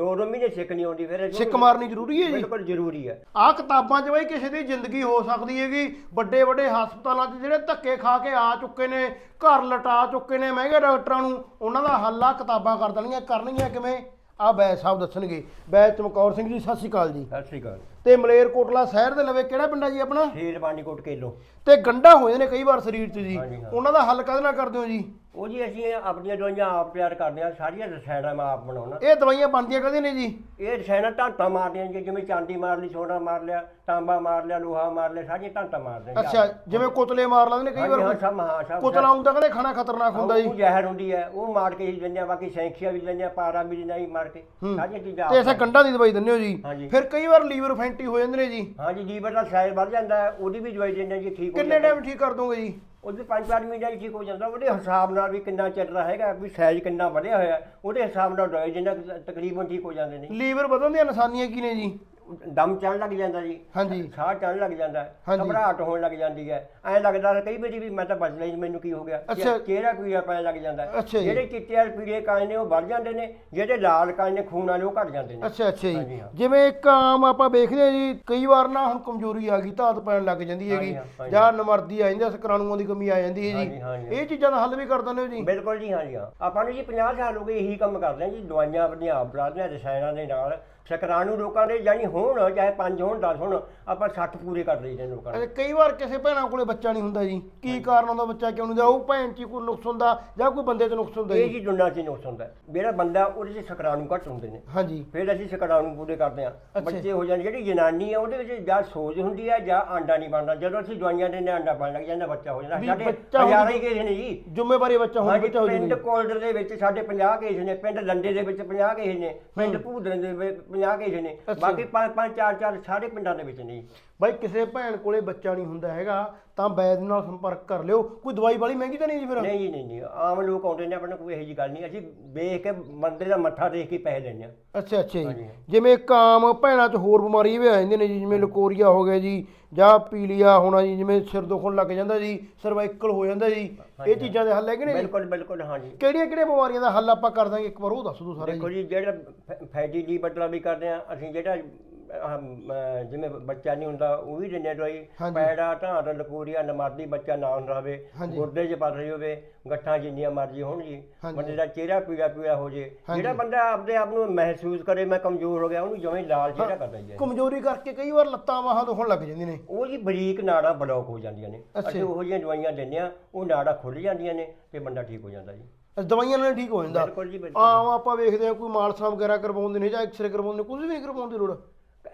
ਦੋ ਦੋ ਮਹੀਨੇ ਸਿੱਖ ਨਹੀਂ ਆਉਂਦੀ ਫਿਰ ਸਿੱਕ ਮਾਰਨੀ ਜ਼ਰੂਰੀ ਹੈ ਜੀ। ਬਿਲਕੁਲ ਜ਼ਰੂਰੀ ਹੈ। ਆਹ ਕਿਤਾਬਾਂ 'ਚ ਬਈ ਕਿਸੇ ਦੀ ਜ਼ਿੰਦਗੀ ਹੋ ਸਕਦੀ ਹੈਗੀ। ਵੱਡੇ ਵੱਡੇ ਹਸਪਤਾਲਾਂ 'ਚ ਜਿਹੜੇ ਧੱਕੇ ਖਾ ਕੇ ਆ ਚੁੱਕੇ ਨੇ ਘਰ ਲਟਾ ਚੁੱਕੇ ਨੇ ਮਹਿੰਗੇ ਡਾਕਟਰਾਂ ਨੂੰ ਉਹਨਾਂ ਦਾ ਹੱਲ ਆ ਕਿਤਾਬਾਂ ਕਰ ਦੇਣਗੀਆਂ। ਕਰਨਗੀਆਂ ਕਿਵੇਂ? ਆ ਬੈਦ ਸਾਹਿਬ ਦੱਸਣਗੇ। ਬੈਦ ਚਮਕੌਰ ਸਿੰਘ ਜੀ ਸਤਿ ਸ਼੍ਰੀ ਅਕਾਲ ਜੀ। ਸਤਿ ਸ਼੍ਰੀ ਅਕਾਲ। ਤੇ ਮਲੇਰਕੋਟਲਾ ਸ਼ਹਿਰ ਦੇ ਲਵੇ ਕਿਹੜਾ ਪਿੰਡ ਆ ਜੀ ਆਪਣਾ? ਸ਼ੇਰ ਬਾਨੀਕੋਟ ਕੇਲੋ। ਤੇ ਗੰਢਾਂ ਹੋ ਜਾਂਦੇ ਨੇ ਕਈ ਵਾਰ ਸਰੀਰ 'ਚ ਜੀ। ਹਾਂਜੀ, ਹਾਂ। ਉਹਨਾਂ ਦਾ ਹੱਲ ਕਦੇ ਨਾਲ ਕਰਦੇ ਹੋ ਜੀ? ਉਹ ਜੀ ਅਸੀਂ ਆਪਣੀਆਂ ਦਵਾਈਆਂ ਆਪ ਤਿਆਰ ਕਰਦੇ ਹਾਂ ਸਾਰੀਆਂ ਰਸਾਇਣਾਂ ਮੈਂ ਆਪ ਬਣਾਉਣਾ। ਇਹ ਦਵਾਈਆਂ ਬਣਦੀਆਂ ਕਦੇ ਨੇ ਜੀ? ਇਹ ਰਸਾਇਣਾਂ ਢਾਂਟਾ ਮਾਰਦੀਆਂ ਜੀ ਜਿਵੇਂ ਚਾਂਦੀ ਮਾਰ ਲਈ ਸੋਨਾ ਮਾਰ ਲਿਆ ਤਾਂਬਾ ਮਾਰ ਲਿਆ ਲੋਹਾ ਮਾਰ ਲਿਆ ਸਾਰੀਆਂ ਢਾਂਟਾ ਮਾਰਦੇ ਨੇ। ਅੱਛਾ ਜਿਵੇਂ ਕੁਤਲੇ ਮਾਰ ਲੈਂਦੇ ਨੇ ਕਈ ਹਾਂਜੀ ਹਾਂ ਵਾਰ ਸਭ ਹਾਂ ਸਭ ਕੁਤਲਾ ਹੁੰਦਾ ਕਦੇ ਖਾਣਾ ਖਤਰਨਾਕ ਹੁੰਦਾ ਜੀ? ਉਹ ਜ਼ਹਿਰ ਹੁੰਦੀ ਹੈ ਉਹ ਮਾਰ ਕੇ ਹੀ ਦਿੰਦੇ ਆ ਬਾਕੀ ਸੈਂਖੀਆ ਵੀ ਦਿੰਦੇ ਆ ਪਾਰਾ ਵੀ ਦਿੰਦੇ ਆ ਜੀ ਮਾਰ ਕੇ। ਸਾਰੀਆਂ ਚੀਜ਼ਾਂ ਤੇ ਆਪ ਐਸਾ ਗੰਢਾਂ ਦੀ ਦਵਾਈ ਦਿੰਦੇ ਹੋ ਜੀ? ਹਾਂਜੀ। ਫਿਰ ਕਈ ਵਾਰ ਲੀਵਰ ਫੈਂਟੀ ਹੋ ਜਾਂਦੇ ਨੇ ਜੀ? ਹਾਂਜੀ ਲੀਵਰ ਦਾ ਸਾਈਜ਼ ਵੱਧ ਜਾਂਦਾ ਹੈ ਉਹਦੀ ਵੀ ਦਵਾਈ ਦਿੰਦੇ ਆ ਜੀ ਠੀਕ ਹੋ ਕਿੰਨੇ ਟਾਈਮ ਠੀਕ ਕਰ ਦੋਗੇ ਜੀ? ਉਹਦੇ ਪੰਜ ਚਾਰ ਮਹੀਨੇ 'ਚ ਠੀਕ ਹੋ ਜਾਂਦਾ, ਉਹਦੇ ਹਿਸਾਬ ਨਾਲ ਵੀ ਕਿੰਨਾ ਚੱਲਦਾ ਹੈਗਾ, ਵੀ ਸਾਈਜ਼ ਕਿੰਨਾ ਵਧਿਆ ਹੋਇਆ, ਉਹਦੇ ਹਿਸਾਬ ਨਾਲ ਦਵਾਈ ਜਿੰਨਾ ਤਕਰੀਬਨ ਠੀਕ ਹੋ ਜਾਂਦੇ ਨੇ। ਲੀਵਰ ਵਧਣ ਦੀਆਂ ਨਿਸ਼ਾਨੀਆਂ ਕੀ ਨੇ ਜੀ? ਦਮ ਚੜਨ ਲੱਗ ਜਾਂਦਾ ਜੀ ਹਾਂਜੀ ਸਾਹ ਚੜਨ ਲੱਗ ਜਾਂਦਾ ਹੈ ਹਾਂਜੀ। ਘਬਰਾਹਟ ਹੋਣ ਲੱਗ ਜਾਂਦੀ ਹੈ ਐਂ ਲੱਗਦਾ ਹੈ ਕਈ ਵਾਰੀ ਵੀ ਮੈਂ ਤਾਂ ਹੀ ਨਹੀਂ, ਮੈਨੂੰ ਕੀ ਹੋ ਗਿਆ ਅੱਛਾ। ਚਿਹਰਾ ਪੀੜਾ ਪੈਣ ਲੱਗ ਜਾਂਦਾ ਹੈ ਅੱਛਾ ਜੀ। ਜਿਹੜੇ ਚਿੱਟੇ ਵਾਲੇ ਪੀੜੇ ਕਾਇ ਨੇ ਉਹ ਵੱਧ ਜਾਂਦੇ ਨੇ ਜਿਹੜੇ ਲਾਲ ਕਾਇ ਨੇ ਖੂਨ ਵਾਲੇ ਉਹ ਘਟ ਜਾਂਦੇ ਨੇ ਅੱਛਾ ਅੱਛਾ ਹਾਂਜੀ, ਜੀ ਹਾਂ। ਜਿਵੇਂ ਇੱਕ ਆਮ ਆਪਾਂ ਵੇਖਦੇ ਹਾਂ ਜੀ ਕਈ ਵਾਰ ਨਾ ਹੁਣ ਕਮਜ਼ੋਰੀ ਆ ਗਈ ਧਾਤ ਪੈਣ ਲੱਗ ਜਾਂਦੀ ਹੈਗੀ ਹਾਂਜੀ, ਹਾਂ, ਹਾਂਜੀ। ਜਾਂ ਨਮਰਦੀ ਆ ਜਾਂਦੀ ਸਕਰਾਨੂਆਂ ਦੀ ਕਮੀ ਆ ਜਾਂਦੀ ਹੈ ਹਾਂਜੀ, ਜੀ। ਇਹ ਚੀਜ਼ਾਂ ਦਾ ਹੱਲ ਵੀ ਕਰ ਦਿੰਦੇ ਹੋ ਜੀ ਬਿਲਕੁਲ ਜੀ ਹਾਂ ਜੀ ਹਾਂ ਆਪਾਂ ਨੂੰ ਜੀ 50 ਸਾਲ ਹੋ ਗਏ ਇਹੀ ਕੰਮ ਕਰਦੇ ਹਾਂ ਜੀ ਦਵਾਈਆਂ ਆਪਣੀਆਂ ਆਪ ਬਰਾਦੀਆਂ ਰਸਾਇਣਾਂ ਦੇ ਨਾਲ ਸ਼ੁਕਰਾਣੂ ਲੋਕਾਂ ਦੇ ਜਾਨੀ ਹੋਣ ਚਾਹੇ 5 ਹੋਣ 10 ਹੋਣ ਆਪਾਂ 60 ਪੂਰੇ ਕਰ ਲਈਦੇ ਨੇ ਲੋਕਾਂ ਦੇ ਕਈ ਵਾਰ ਕਿਸੇ ਭੈਣਾਂ ਕੋਲੇ ਬੱਚਾ ਨਹੀਂ ਹੁੰਦਾ ਜੀ। ਕੀ ਕਾਰਨ ਹੁੰਦਾ ਬੱਚਾ ਕਿਉਂ ਨਹੀਂ ਹੁੰਦਾ? ਉਹ ਭੈਣ 'ਚ ਹੀ ਕੋਈ ਨੁਕਸ ਹੁੰਦਾ ਜਾਂ ਕੋਈ ਬੰਦੇ 'ਚ ਨੁਕਸ ਹੁੰਦਾ ਇਹ ਜੀ। ਜੀ ਹੀ ਨੁਕਸ ਹੁੰਦਾ। ਹੈ। ਜਿਹੜਾ ਬੰਦਾ ਉਹਦੇ 'ਚ ਸ਼ੁਕਰਾਣੂ ਘੱਟ ਹੁੰਦੇ ਨੇ। ਹਾਂਜੀ। ਫਿਰ ਅਸੀਂ ਸ਼ੁਕਰਾਣੂ ਪੂਰੇ ਕਰਦੇ ਹਾਂ। ਅੱਛਾ। ਬੱਚੇ ਹੋ ਜਾਣ ਜਿਹੜੀ ਜਨਾਨੀ ਹੈ ਉਹਦੇ ਵਿੱਚ ਜਾਂ ਸੋਜ ਹੁੰਦੀ ਹੈ ਜਾਂ ਆਂਡਾ ਨਹੀਂ ਬਣਦਾ। ਜਦੋਂ ਅਸੀਂ ਦਵਾਈਆਂ ਦਿੰਦੇ ਹਾਂ, ਆਂਡਾ ਬਣ ਲੱਗ ਜਾਂਦਾ ਬੱਚਾ ਹੋ ਜਾਂਦਾ। ਵੀ ਸਾਡੇ ਬੱਚਾ ਹੋਣ ਹਜ਼ਾਰਾਂ ਹੀ ਕੇਸ ਨੇ ਜੀ। ਜ਼ਿੰਮੇਵਾਰੀ ਬੱਚਾ ਹੋਣ ਹਾਂਜੀ ਬੱਚਾ ਹੋ ਪਿੰਡ ਜੂਗਾ ਕੋਲਡਰ ਦੇ ਵਿੱਚ ਸਾਡੇ 50 ਕੇਸ ਨੇ ਪਿੰਡ ਲੰਡੇ ਦੇ ਵਿੱਚ 50 ਕੇਸ ਨੇ ਪਿੰਡ ਭੂਦਰਨ ਦੇ ਵਿੱਚ 50 ਕੇਸ ਨੇ। ਅੱਛਾ। ਬਾਕੀ ਪੰਜ ਪੰਜ ਚਾਰ ਚਾਰ ਸਾਰੇ ਪਿੰਡਾਂ ਦੇ ਵਿੱਚ ਨੇ ਜੀ। ਬਾਈ ਕਿਸੇ ਭੈਣ ਕੋਲੇ ਬੱਚਾ ਨਹੀਂ ਹੁੰਦਾ ਹੈਗਾ ਤਾਂ ਵੈਦ ਨਾਲ ਸੰਪਰਕ ਕਰ ਲਿਓ। ਕੋਈ ਦਵਾਈ ਵਾਲੀ ਮਹਿੰਗੀ ਤਾਂ ਨਹੀਂ ਜੀ ਫਿਰ? ਨਹੀਂ ਜੀ ਨਹੀਂ ਨਹੀਂ ਆਮ ਲੋਕ ਆਉਂਦੇ ਨੇ ਆਪਣੇ ਕੋਈ ਇਹੋ ਜੀ ਗੱਲ ਨਹੀਂ। ਅਸੀਂ ਵੇਖ ਕੇ ਮੰਦਰ ਦਾ ਮੱਥਾ ਦੇਖ ਕੇ ਪੈਸੇ ਲੈਂਦੇ ਹਾਂ। ਅੱਛਾ ਅੱਛਾ ਜੀ। ਹਾਂਜੀ। ਜਿਵੇਂ ਇੱਕ ਆਮ ਭੈਣਾਂ 'ਚ ਹੋਰ ਬਿਮਾਰੀ ਵੀ ਆ ਜਾਂਦੀਆਂ ਨੇ ਜੀ ਜਿਵੇਂ ਲਕੋਰੀਆ ਹੋ ਗਿਆ ਜੀ ਜਾਂ ਪੀਲੀਆ ਹੋਣਾ ਜੀ ਜਿਵੇਂ ਸਿਰ ਦੁਖਣ ਲੱਗ ਜਾਂਦਾ ਜੀ ਸਰਵਾਈਕਲ ਹੋ ਜਾਂਦਾ ਜੀ ਇਹ ਚੀਜ਼ਾਂ ਦੇ ਹੱਲ ਹੈਗੇ ਨੇ? ਜੀ ਬਿਲਕੁਲ ਬਿਲਕੁਲ ਹਾਂਜੀ। ਕਿਹੜੀਆਂ ਕਿਹੜੀਆਂ ਬਿਮਾਰੀਆਂ ਦਾ ਹੱਲ ਆਪਾਂ ਕਰ ਦਾਂਗੇ? ਇੱਕ ਵਾਰ ਉਹ ਦੱਸ ਦਿਓ ਸਾਰਾ ਜੀ ਦੇਖੋ ਜੀ। ਜਿਹੜਾ ਫੈਟੀ ਡੀ ਬਟਲਾ ਵੀ ਕਰਦੇ ਆ ਅਸੀਂ ਜਿਹੜਾ ਜਿਵੇਂ ਬੱਚਾ ਨਹੀਂ ਹੁੰਦਾ ਉਹ ਵੀ ਦਿੰਦੇ ਆ ਦਵਾਈ। ਪੈੜਾ ਢਾਂਡ ਲਕੂਰੀਆ ਨਮਾਦੀ ਬੱਚਾ ਨਾ ਰਵੇ ਹਾਂਜੀ। ਗੁਰਦੇ 'ਚ ਪੱਥਰੀ ਹੋਵੇ ਗੱਠਾਂ ਜਿੰਨੀਆਂ ਮਰਜ਼ੀ ਹੋਣ ਜੀ। ਬੰਦੇ ਦਾ ਚਿਹਰਾ ਪੀੜਾ ਪੀੜਾ ਹੋ ਜੇ। ਜਿਹੜਾ ਬੰਦਾ ਆਪਦੇ ਆਪ ਨੂੰ ਮਹਿਸੂਸ ਕਰੇ ਮੈਂ ਕਮਜ਼ੋਰ ਹੋ ਗਿਆ ਉਹਨੂੰ ਜਿਵੇਂ ਲਾਲ ਚਿਹਰਾ ਕਰਦਾ ਜੀ ਕਮਜ਼ੋਰੀ ਕਰਕੇ ਕਈ ਵਾਰ ਲੱਤਾਂ ਬਾਹਾਂ ਦੁਖਣ ਲੱਗ ਜਾਂਦੀਆਂ ਨੇ। ਉਹ ਜੀ ਬਰੀਕ ਨਾੜਾਂ ਬਲੌਕ ਹੋ ਜਾਂਦੀਆਂ ਨੇ। ਅਸੀਂ ਉਹੋ ਜਿਹੀਆਂ ਦਵਾਈਆਂ ਦਿੰਦੇ ਆ ਉਹ ਨਾੜਾਂ ਖੁੱਲ ਜਾਂਦੀਆਂ ਨੇ ਤੇ ਬੰਦਾ ਠੀਕ ਹੋ ਜਾਂਦਾ ਜੀ। ਦਵਾਈਆਂ ਨਾਲ ਠੀਕ ਹੋ ਜਾਂਦਾ। ਆਮ ਆਪਾਂ ਵੇਖਦੇ ਹਾਂ ਕੋਈ ਮਾਲਸਾ ਵਗੈਰਾ ਕਰਵਾਉਂਦੇ ਨੇ ਜਾਂ ਐਕਸਰੇ ਕਰਵਾਉਂਦੇ ਨੇ ਕੁਝ ਵੀ ਨਹੀਂ ਕਰਵਾਉਣ ਦੀ ਲੋੜ।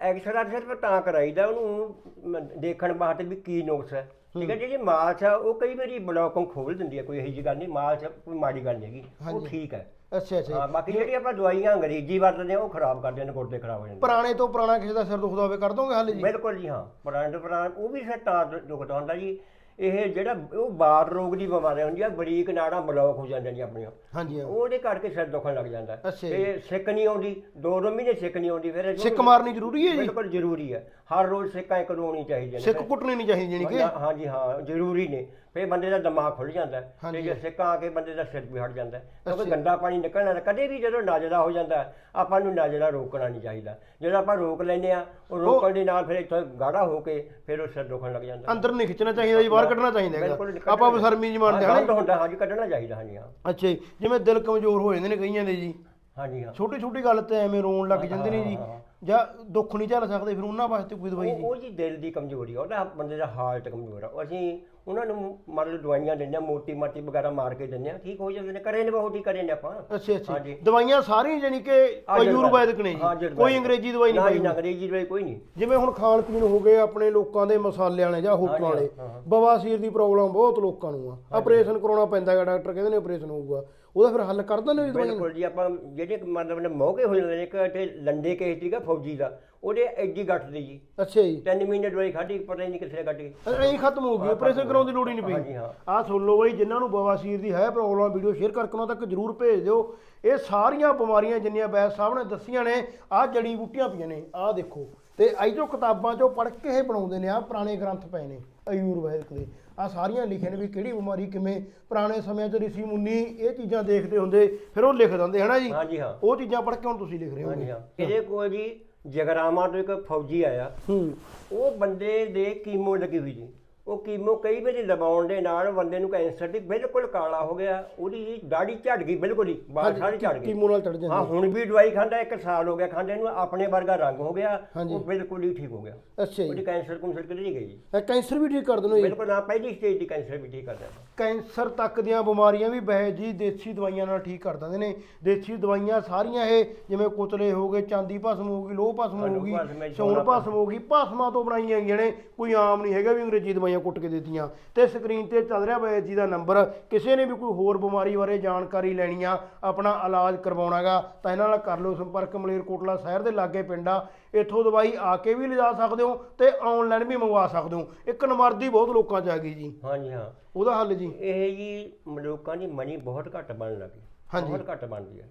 ਐਕਸਰਾ ਸਿਰਫ ਤਾਂ ਕਰਾਈਦਾ ਉਹਨੂੰ ਮ- ਦੇਖਣ ਵਾਸਤੇ ਵੀ ਕੀ ਨੁਕਸ ਹੈ। ਠੀਕ ਹੈ ਜਿਹੜੀ ਮਾਲਸ਼ ਆ ਉਹ ਕਈ ਵਾਰੀ ਬਲੌਕੋਂ ਖੋਲ ਦਿੰਦੀ ਹੈ ਕੋਈ ਇਹੋ ਜਿਹੀ ਗੱਲ ਨਹੀਂ ਮਾਲਸ਼ ਕੋਈ ਮਾੜੀ ਗੱਲ ਨਹੀਂ ਹੈਗੀ ਉਹ ਹਾਂਜੀ। ਠੀਕ ਹੈ। ਅੱਛਾ ਅੱਛਾ। ਹਾਂ ਬਾਕੀ ਜਿਹੜੀ ਆਪਾਂ ਦਵਾਈਆਂ ਅੰਗਰੇਜ਼ੀ ਵਰਤਦੇ ਆ ਉਹ ਖਰਾਬ ਕਰਦੇ ਨੇ ਗੁਰਦੇ ਖਰਾਬ ਹੋ ਜਾਂਦੇ ਪੁਰਾਣੇ ਤੋਂ ਪੁਰਾਣਾ ਕਿਸੇ ਦਾ ਸਿਰ ਦੁਖਦਾ ਹੋਵੇ ਕਰ ਦੋਗੇ ਹੱਲ ਜੀ? ਬਿਲਕੁਲ ਜੀ ਹਾਂ। ਪੁਰਾਣੇ ਤੋਂ ਪੁਰਾਣਾ ਉਹ ਵੀ ਫਿਰ ਤਾਂ ਦੁਖਦਾ ਹੁੰਦਾ ਜੀ। ਇਹ ਜਿਹੜਾ ਉਹ ਬਾਰ ਰੋਗ ਦੀ ਬਿਮਾਰੀ ਹੁੰਦੀ ਆ ਬਰੀਕ ਨਾੜਾਂ ਬਲੌਕ ਹੋ ਜਾਂਦੀਆਂ ਨੇ ਆਪਣੀਆਂ। ਹਾਂਜੀ ਹਾਂ। ਉਹਦੇ ਕਰਕੇ ਸਿਰ ਦੁਖਣ ਲੱਗ ਜਾਂਦਾ। ਹੈ। ਅੱਛਾ ਜੀ। ਤੇ ਸਿੱਕ ਨਹੀਂ ਆਉਂਦੀ ਦੋ ਦੋ ਮਹੀਨੇ ਸਿੱਕ ਨਹੀਂ ਆਉਂਦੀ ਫਿਰ ਸਿੱਕ ਮਾਰਨੀ ਜ਼ਰੂਰੀ ਹੈ ਜੀ? ਬਿਲਕੁਲ ਜ਼ਰੂਰੀ ਹੈ। ਹਰ ਰੋਜ਼ ਸਿੱਕਾਂ ਇੱਕ ਲਾਉਣੀ ਚਾਹੀਦੀਆਂ ਨੇ ਸਿੱਕ ਕੁੱਟਣੀ ਨਹੀਂ ਚਾਹੀਦੀ ਜਾਣੀ ਕਿ? ਹਾਂਜੀ ਹਾਂ ਜ਼ਰੂਰੀ ਨੇ। ਫਿਰ ਬੰਦੇ ਦਾ ਦਿਮਾਗ ਖੁੱਲ ਜਾਂਦਾ ਹੈ। ਹਾਂਜੀ। ਤੇ ਜੇ ਸਿੱਕਾ ਆ ਕੇ ਬੰਦੇ ਦਾ ਸਿਰ ਵੀ ਹਟ ਜਾਂਦਾ ਹੈ। ਕਿਉਂਕਿ ਗੰਦਾ ਪਾਣੀ ਨਿਕਲਣਾ ਤਾਂ ਕਦੇ ਵੀ ਜਦੋਂ ਨਾਜਰਾ ਹੋ ਜਾਂਦਾ ਹੈ, ਆਪਾਂ ਨੂੰ ਨਾਜਰਾ ਰੋਕਣਾ ਨਹੀਂ ਚਾਹੀਦਾ। ਜਦੋਂ ਆਪਾਂ ਰੋਕ ਲੈਂਦੇ ਆ ਉਹ ਰੋਕਣ ਦੇ ਨਾਲ ਫਿਰ ਇੱਥੋਂ ਗਾੜਾ ਹੋ ਕੇ ਫਿਰ ਉਹ ਸਿਰ ਦੁਖਣ ਲੱਗ ਜਾਂਦਾ ਅੰਦਰ ਨਹੀਂ ਖਿੱਚਣਾ ਚਾਹੀਦਾ ਜੀ ਬਾਹਰ ਕੱਢਣਾ ਚਾਹੀਦਾ ਬਿਲਕੁਲ ਹੈਗਾ ਕੱਢਣਾ ਆਪਾਂ ਬਸਰਮੀ ਜੀ ਮੰਨਦੇ ਹਾਂ ਹਾਂ ਹੁੰਦਾ ਹਾਂਜੀ ਕੱਢਣਾ ਚਾਹੀਦਾ ਹਾਂਜੀ ਹਾਂ। ਅੱਛਾ ਜੀ ਜਿਵੇਂ ਦਿਲ ਕਮਜ਼ੋਰ ਹੋ ਜਾਂਦੇ ਨੇ ਕਈਆਂ ਦੇ ਜੀ। ਹਾਂਜੀ ਹਾਂ। ਛੋਟੀ ਛੋਟੀ ਗੱਲ ਤੇ ਐਵੇਂ ਰੋਣ ਲੱਗ ਜਾਂਦੇ ਨੇ ਜੀ। ਜਾਂ ਦੁੱਖ ਨਹੀਂ ਝੱਲ ਸਕਦੇ ਫਿਰ ਉਹਨਾਂ ਵਾਸਤੇ ਕੋਈ ਦਵਾਈ ਉਹ ਜੀ। ਉਹ ਜੀ ਦਿਲ ਦੀ ਕਮਜ਼ੋਰੀ ਆ ਉਹਦਾ ਬੰਦੇ ਦਾ ਹਾਰਟ ਕਮਜ਼ੋਰ ਆ। ਉਹ ਅਸੀਂ ਉਹਨਾਂ ਨੂੰ ਮਤਲਬ ਦਵਾਈਆਂ ਦਿੰਦੇ ਆ ਮੋਟੀ ਮਾਟੀ ਵਗੈਰਾ ਮਾਰ ਕੇ ਦਿੰਦੇ ਆ ਠੀਕ ਹੋ ਜਾਂਦੇ ਨੇ ਕਰੇ ਨੇ ਬਹੁਤ ਹੀ ਕਰੇ ਨੇ ਆਪਾਂ। ਅੱਛਾ ਅੱਛਾ। ਹਾਂਜੀ। ਦਵਾਈਆਂ ਸਾਰੀਆਂ ਜਾਨੀ ਕਿ ਆਯੁਰਵੈਦਿਕ ਨੇ ਹਾਂ, ਜੀ ਆਯੁਰਵੈਦਿਕ। ਕੋਈ ਅੰਗਰੇਜ਼ੀ ਦਵਾਈ ਨਹੀਂ ਨਾ ਪਾਈ ਜੀ ਨਾ ਅੰਗਰੇਜ਼ੀ ਦਵਾਈ ਕੋਈ ਨਹੀਂ। ਜਿਵੇਂ ਹੁਣ ਖਾਣ ਪੀਣ ਹੋ ਗਏ ਆਪਣੇ ਲੋਕਾਂ ਦੇ ਮਸਾਲੇ ਵਾਲੇ ਜਾਂ ਹੋਟਲ ਵਾਲੇ। ਬਵਾਸੀਰ ਦੀ ਪ੍ਰੋਬਲਮ ਬਹੁਤ ਲੋਕਾਂ ਨੂੰ ਆ। ਆਪਰੇਸ਼ਨ ਕਰਾਉਣਾ ਪੈਂਦਾ ਹੈਗਾ ਡਾਕਟਰ ਕਹਿੰਦੇ ਨੇ ਆਪਰੇਸ਼ਨ ਹੋਊਗਾ। ਉਹਦਾ ਫਿਰ ਹੱਲ ਕਰ ਦਿੰਦੇ ਨੇ ਜੀ ਦਵਾਈ ਬਿਲਕੁਲ ਜੀ ਆਪਾਂ ਜਿਹੜੇ ਮਤਲਬ ਨੇ ਮੌਕੇ ਹੋ ਜਾਂਦੇ ਨੇ ਇੱਕ ਤੇ ਲੰਡੇ ਕੇਸ ਸੀਗਾ ਫੌਜੀ ਦਾ। ਉਹਦੇ ਐਡੀ ਗੱਠ ਦੀ ਜੀ। ਅੱਛਾ ਜੀ। ਤਿੰਨ ਮਹੀਨੇ ਦਵਾਈ ਖਾਧੀ ਪਤਾ ਹੀ ਨਹੀਂ ਕਿੱਥੇ ਕੱਢ ਗਈ ਐਂ ਖਤਮ ਹੋ ਗਈ ਆਪਰੇਸ਼ਨ ਕਰਾਉਣ ਦੀ ਲੋੜ ਹੀ ਨਹੀਂ ਹਾਂਜੀ ਪਈ ਹਾਂ। ਆਹ ਸੁਣ ਲਓ ਬਈ ਜਿਨ੍ਹਾਂ ਨੂੰ ਬਵਾਸੀਰ ਦੀ ਹੈ ਪ੍ਰੋਬਲਮ ਵੀਡੀਓ ਸ਼ੇਅਰ ਕਰਕੇ ਉਹਨਾਂ ਤੱਕ ਜਰੂਰ ਭੇਜ ਦਿਓ। ਇਹ ਸਾਰੀਆਂ ਬਿਮਾਰੀਆਂ ਜਿੰਨੀਆਂ ਬੈਸ ਸਾਹਿਬ ਨੇ ਦੱਸੀਆਂ ਨੇ ਆਹ ਜੜੀ ਬੂਟੀਆਂ ਪਈਆਂ ਨੇ ਆਹ ਦੇਖੋ। ਤੇ ਜੋ ਕਿਤਾਬਾਂ ਚੋਂ ਪੜ੍ਹ ਕੇ ਇਹ ਬਣਾਉਂਦੇ ਨੇ ਆਹ ਪੁਰਾਣੇ ਗ੍ਰੰਥ ਪਏ ਨੇ ਆਯੁਰਵੈਦਿਕ ਦੇ। ਆ ਸਾਰੀਆਂ ਲਿਖੇ ਨੇ ਵੀ ਕਿਹੜੀ ਬਿਮਾਰੀ ਕਿਵੇਂ ਪੁਰਾਣੇ ਸਮਿਆਂ 'ਚ ਰਿਸ਼ੀ ਮੁੰਨੀ ਇਹ ਚੀਜ਼ਾਂ ਦੇਖਦੇ ਹੁੰਦੇ ਫਿਰ ਉਹ ਲਿਖ ਦਿੰਦੇ ਹਨਾ ਜੀ? ਹਾਂਜੀ ਹਾਂ। ਉਹ ਚੀਜ਼ਾਂ ਪੜ੍ਹ ਕੇ ਹੁਣ ਤੁਸੀਂ ਲਿਖ ਰਹੇ ਹੋ ਹਾਂਜੀ ਹਾਂ। ਇਹਦੇ ਕੋਲ ਜੀ ਜਗਰਾਮਾ ਤੋਂ ਇੱਕ ਫੌਜੀ ਆਇਆ। ਹੂੰ। ਉਹ ਬੰਦੇ ਦੇ ਕੀਮੋ ਲੱਗੀ ਹੋਈ ਜੀ ਉਹ ਕੀਮੋ ਕਈ ਵਾਰੀ ਲਵਾਉਣ ਦੇ ਨਾਲ ਬੰਦੇ ਨੂੰ ਕੈਂਸਰ ਦੀ ਬਿਲਕੁਲ ਕਾਲਾ ਹੋ ਗਿਆ ਉਹਦੀ ਦਾੜੀ ਝੜ ਗਈ ਬਿਲਕੁਲ ਹੀ ਬਾਲ ਸਾਰੇ ਝੜ ਗਏ ਕੀਮੋ ਨਾਲ ਚੜ ਹਾਂ ਜਾਂਦੇ ਹੁਣ ਵੀ ਦਵਾਈ ਖਾਂਦਾ ਇੱਕ ਸਾਲ ਹੋ ਗਿਆ ਖਾਂਦੇ ਨੂੰ ਆਪਣੇ ਵਰਗਾ ਰੰਗ ਹੋ ਗਿਆ ਹਾਂਜੀ। ਉਹ ਬਿਲਕੁਲ ਹੀ ਠੀਕ ਹੋ ਗਿਆ। ਅੱਛਾ ਜੀ। ਉਹਦੀ ਕੈਂਸਰ ਕੁੰਸਰ ਕਿਤੇ ਨਹੀਂ ਗਈ। ਜੀ ਇਹ ਕੈਂਸਰ ਵੀ ਠੀਕ ਕਰ ਦਿੰਦੇ ਹੋ ਜੀ। ਬਿਲਕੁਲ ਨਾ ਪਹਿਲੀ ਸਟੇਜ ਦੀ ਕੈਂਸਰ ਵੀ ਠੀਕ ਕਰ ਦਿੰਦਾ। ਕੈਂਸਰ ਤੱਕ ਦੀਆਂ ਬਿਮਾਰੀਆਂ ਵੀ ਬਹਿ ਜੀ ਦੇਸੀ ਦਵਾਈਆਂ ਨਾਲ ਠੀਕ ਕਰ ਦਿੰਦੇ ਨੇ। ਦੇਸੀ ਦਵਾਈਆਂ ਸਾਰੀਆਂ ਇਹ ਜਿਵੇਂ ਕੁਚਲੇ ਹੋ ਗਏ ਚਾਂਦੀ ਭਸਮ ਹੋ ਗਈ ਲੋਹ ਭਸਮ ਹੋ ਗਈ ਭਸਮ ਹੈ, ਸੋਨ ਸੋਨਾ ਭਸਮ ਹੋ ਗਈ ਭਸਮਾਂ ਤੋਂ ਬਣਾਈਆਂ ਗਈਆਂ ਨੇ ਕੋਈ ਆਮ ਨਹੀਂ ਹੈਗਾ ਵੀ ਅੰਗਰੇਜ਼ੀ ਦਵਾਈਆਂ ਕੁੱਟ ਕੇ ਦਿੱਤੀਆਂ ਤੇ ਸਕਰੀਨ ਤੇ ਚੱਲ ਰਿਹਾ ਬਈ ਜੀ ਦਾ ਨੰਬਰ ਕਿਸੇ ਨੇ ਵੀ ਕੋਈ ਹੋਰ ਬਿਮਾਰੀ ਬਾਰੇ ਜਾਣਕਾਰੀ ਲੈਣੀ ਆ ਆਪਣਾ ਇਲਾਜ ਕਰਵਾਉਣਾਗਾ ਤਾਂ ਇਹਨਾਂ ਨਾਲ ਕਰ ਲਓ ਸੰਪਰਕ ਮਲੇਰਕੋਟਲਾ ਸ਼ਹਿਰ ਦੇ ਲਾਗੇ ਪਿੰਡ ਇੱਥੋਂ ਦਵਾਈ ਆ ਕੇ ਵੀ ਲਿਜਾ ਸਕਦੇ ਹੋ ਤੇ ਆਨਲਾਈਨ ਵੀ ਮੰਗਵਾ ਸਕਦੇ ਹੋ। ਇੱਕ ਨੰਬਰਦੀ ਬਹੁਤ ਲੋਕਾਂ 'ਚ ਆ ਗਈ ਜੀ। ਹਾਂਜੀ ਹਾਂ। ਉਹਦਾ ਹੱਲ ਜੀ। ਇਹ ਜੀ ਲੋਕਾਂ ਦੀ ਮਨੀ ਬਹੁਤ ਘੱਟ ਬਣਨ ਲੱਗੀ ਹਾਂਜੀ। ਬਹੁਤ ਘੱਟ ਬਣਦੀ ਹੈ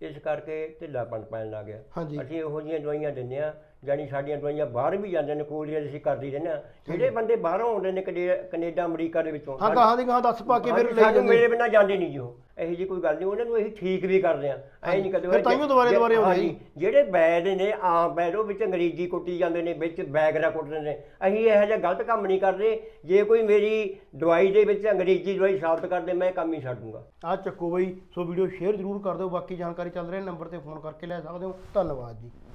ਇਸ ਕਰਕੇ ਢਿੱਲਾਪਣ ਪੈਣ ਲੱਗ ਗਿਆ। ਹਾਂਜੀ। ਅਸੀਂ ਇਹੋ ਜਿਹੀਆਂ ਦਵਾਈਆਂ ਦਿੰਦੇ ਆ ਜਾਨੀ ਸਾਡੀਆਂ ਦਵਾਈਆਂ ਬਾਹਰ ਵੀ ਜਾਂਦੇ ਨੇ ਕੋਲੀਆਂ ਅਸੀਂ ਕਰਦੀ ਰਹਿੰਦੇ ਹਾਂ। ਜਿਹੜੇ ਬੰਦੇ ਬਾਹਰੋਂ ਆਉਂਦੇ ਨੇ ਕਨੇ- ਕੈਨੇਡਾ ਅਮਰੀਕਾ ਦੇ ਵਿੱਚੋਂ ਹਾਂ ਗਾਹਾਂ ਦੀ ਗਾਹਾਂ ਦੱਸ ਪਾ ਕੇ ਫਿਰ ਹਾਂਜੀ, ਲੈ ਸਾਨੂੰ ਜਾਂਦੇ। ਮੇਰੇ ਬਿਨਾਂ ਜਾਂਦੇ ਨਹੀਂ ਜੀ ਉਹ। ਇਹੋ ਜੀ ਕੋਈ ਗੱਲ ਨਹੀਂ ਉਹਨਾਂ ਨੂੰ ਅਸੀਂ ਠੀਕ ਵੀ ਕਰਦੇ ਆ ਐ ਨਹੀਂ ਕਦੇ ਫਿਰ ਤਾਂਹੀਓ ਦੁਬਾਰੇ ਦੁਬਾਰੇ ਆਉਂਦੇ ਹਾਂਜੀ, ਜਿਹੜੇ ਬੈਦ ਨੇ ਆਮ ਬੈਦ ਉਹ ਵਿੱਚ ਅੰਗਰੇਜ਼ੀ ਕੁੱਟੀ ਜਾਂਦੇ ਨੇ ਵਿੱਚ ਬੈਗਰਾ ਕੁੱਟਦੇ ਨੇ। ਅਸੀਂ ਇਹੋ ਜਿਹਾ ਗਲਤ ਕੰਮ ਨਹੀਂ ਕਰਦੇ। ਜੇ ਕੋਈ ਮੇਰੀ ਦਵਾਈ ਦੇ ਵਿੱਚ ਅੰਗਰੇਜ਼ੀ ਦਵਾਈ ਸਾਬਤ ਕਰਦੇ ਮੈਂ ਕੰਮ ਹੀ ਛੱਡ ਦੂੰਗਾ। ਆ ਚੱਕੋ ਬਈ ਸੋ ਵੀਡੀਓ ਸ਼ੇਅਰ ਜ਼ਰੂਰ ਕਰ ਦਿਓ। ਬਾਕੀ ਜਾਣਕਾਰੀ ਚੱਲ ਰਹੀ ਨੰਬਰ ਤੇ ਫੋਨ ਕਰਕੇ ਲੈ ਸਕਦੇ ਹੋ। ਧੰਨਵਾਦ ਜੀ।